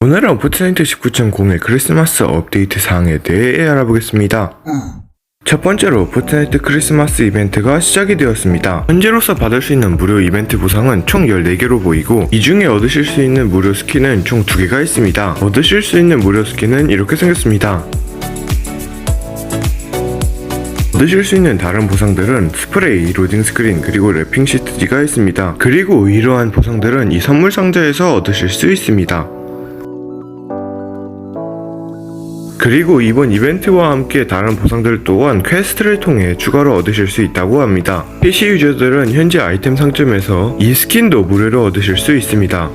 오늘은 포트나이트 19.0의 크리스마스 업데이트 사항에 대해 알아보겠습니다. 첫 번째로 포트나이트 크리스마스 이벤트가 시작이 되었습니다. 현재로서 받을 수 있는 무료 이벤트 보상은 총 14개로 보이고 이 중에 얻으실 수 있는 무료 스킨은 총 2개가 있습니다. 얻으실 수 있는 무료 스킨은 이렇게 생겼습니다. 얻으실 수 있는 다른 보상들은 스프레이, 로딩 스크린, 그리고 랩핑 시트지가 있습니다. 그리고 이러한 보상들은 이 선물 상자에서 얻으실 수 있습니다. 그리고 이번 이벤트와 함께 다른 보상들 또한 퀘스트를 통해 추가로 얻으실 수 있다고 합니다. PC 유저들은 현재 아이템 상점에서 이 스킨도 무료로 얻으실 수 있습니다.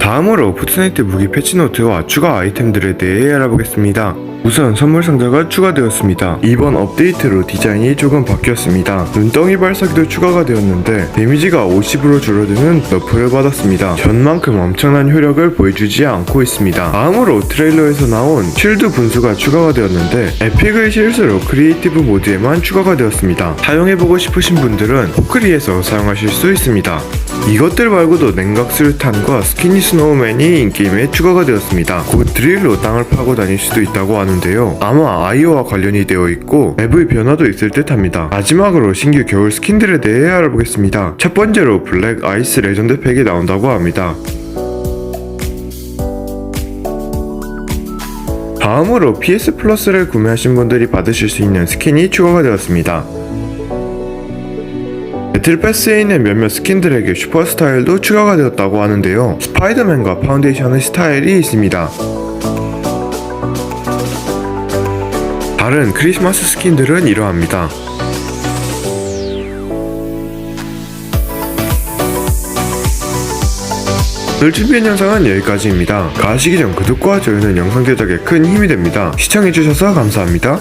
다음으로 포트나이트 무기 패치노트와 추가 아이템들에 대해 알아보겠습니다. 우선 선물 상자가 추가되었습니다. 이번 업데이트로 디자인이 조금 바뀌었습니다. 눈덩이 발사기도 추가가 되었는데 데미지가 50으로 줄어드는 너프를 받았습니다. 전만큼 엄청난 효력을 보여주지 않고 있습니다. 다음으로 트레일러에서 나온 쉴드 분수가 추가가 되었는데 에픽의 실수로 크리에이티브 모드에만 추가가 되었습니다. 사용해보고 싶으신 분들은 포크리에서 사용하실 수 있습니다. 이것들 말고도 냉각 수류탄과 스키니 스노우맨이 인게임에 추가가 되었습니다. 곧 드릴로 땅을 파고 다닐 수도 있다고 하는데요. 아마 아이오와 관련이 되어 있고 맵의 변화도 있을 듯 합니다. 마지막으로 신규 겨울 스킨들에 대해 알아보겠습니다. 첫 번째로 블랙 아이스 레전드 팩이 나온다고 합니다. 다음으로 PS 플러스를 구매하신 분들이 받으실 수 있는 스킨이 추가가 되었습니다. 배틀 패스에 있는 몇몇 스킨들에게 슈퍼 스타일도 추가가 되었다고 하는데요. 스파이더맨과 파운데이션의 스타일이 있습니다. 다른 크리스마스 스킨들은 이러합니다. 오늘 준비한 영상은 여기까지입니다. 가시기 전 구독과 좋아요는 영상 제작에 큰 힘이 됩니다. 시청해주셔서 감사합니다.